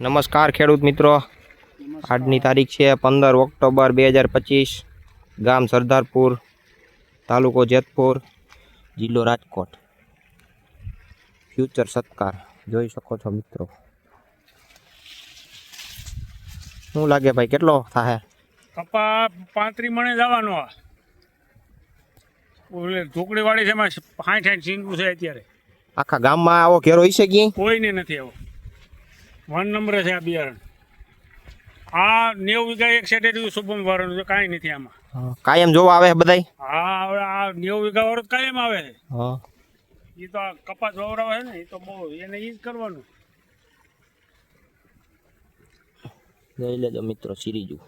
નમસ્કાર ખેડૂત મિત્રો. આજની તારીખ છે પંદર ઓક્ટોબર બે હજાર પચીસ. ગામ સરદારપુર તાલુકો જેતપુર જિલ્લો રાજકોટ. ફ્યુચર સત્કાર જોઈ શકો છો મિત્રો. શું લાગે ભાઈ કેટલો થાય કપા પાંત્રી મણે જવાનો ઓલે ઢોકળી વાળી છે એમાં સાઠ સાઠ સીંગું છે અત્યારે. આખા ગામમાં આવો ઘેરો હશે ક્યાંય? કોઈને નથી આવો. વન નંબરે છે આ બિયારણ. આ નેવું વીઘા એક સેટે રહ્યું શુભમ વાળાનું છે કાંઈ નથી આમાં. કાયમ જોવા આવે બધાય? હા હવે આ નેવું વીઘા વાળો કાયમ આવે છે. હા. એ તો આ કપાસ વાવરાવે છે ને એ તો બહુ એને એ જ કરવાનું. લઈ લેજો મિત્રો સિરીજું.